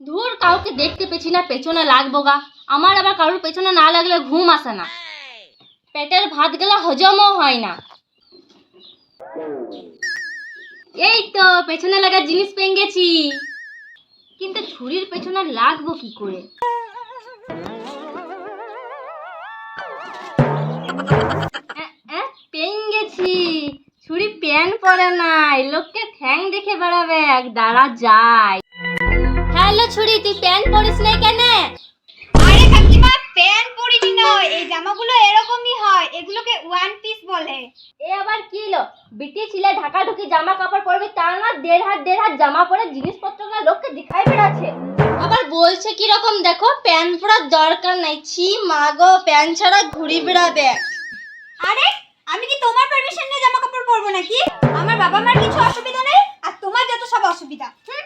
ধুর কাউকে দেখতে পেছি না, পেছনে লাগবো গা। আমার আবার কারোর পেছনে না লাগলে ঘুম আসে না। পেটের ভাত গেলে হজমও হয় না। এই তো, পেছনে লাগার জিনিস পেয়ে গেছি কিন্তু ছুরির পেছনে লাগবো কি করে? গেছি ছুরি প্যান পরে নাই, লোককে ঠ্যাং দেখে বেড়াবে দাঁড়া যায়। হ্যালো ছুরি তুই প্যান পরিস নাই কেন? আরে কাকিমা প্যান্ট পরিনি নয়। এই জামাগুলো এরকমই হয় এগুলোকে ওয়ান পিস বলে। এ আবার কি হলো? বিটি ছিলে ঢাকা ঢুকি জামা কাপড় পরবে তা না দেড় হাত দেড় হাত জামা পরে জিনিসপত্র না লোককে দেখাই বেড়াচ্ছে। আবার বলছে কি রকম দেখো প্যান পরার দরকার নাই। ছি মাগো প্যান ছাড়া ঘুরি বেড়াবে। আরে আমি কি তোমার পারমিশন নিয়ে জামা কাপড় পরবো নাকি? আমার বাবা মার কিছু অসুবিধা নেই আর তোমার যত সব অসুবিধা হুম?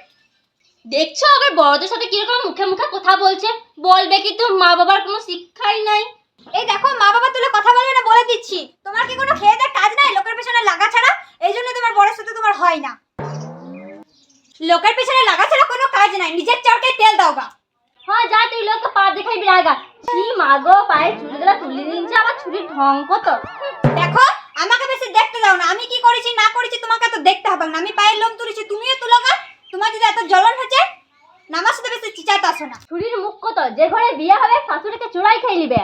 দেখছ আবার বড়দের সাথে কীরকম মুখে মুখে কথা বলছে? বলবে কি তো মা বাবার কোনো শিক্ষাই নাই। এই দেখো মা বাবা তুলে কথা বলবে না বলে দিচ্ছি। তোমার কি কোনো খেয়ে দেয় কাজ নাই? লোকের পেছনে লাগা ছাড়া? এই জন্য তোমার বড়ের সাথে তোমার হয় না। লোকের পেছনে লাগা ছাড়া কোনো কাজ নাই। নিজের চরকে তেল দাও গা। হ্যাঁ যা তুই লোককে পা দেখাই বেড়াগা ছি মাগো পায়ে চুড়িগুলো তুলে নিচ্ছে আবার ছুরির ঢং কত? দেখো আমাকে বেশি দেখতে দাও না। আমি কি করেছি না করেছি তোমাকে তো দেখতে হবে না। আমি পায়ের লোম তুলেছি তুমিও তুলো গা। তোমার যদি এত জ্বলন হচ্ছে নামার সাথে বেশি চিচাতে আসো না। ছুরির মুখ কত? যে ঘরে বিয়ে হবে, শাশুড়িকে চোরাই খাই নিবে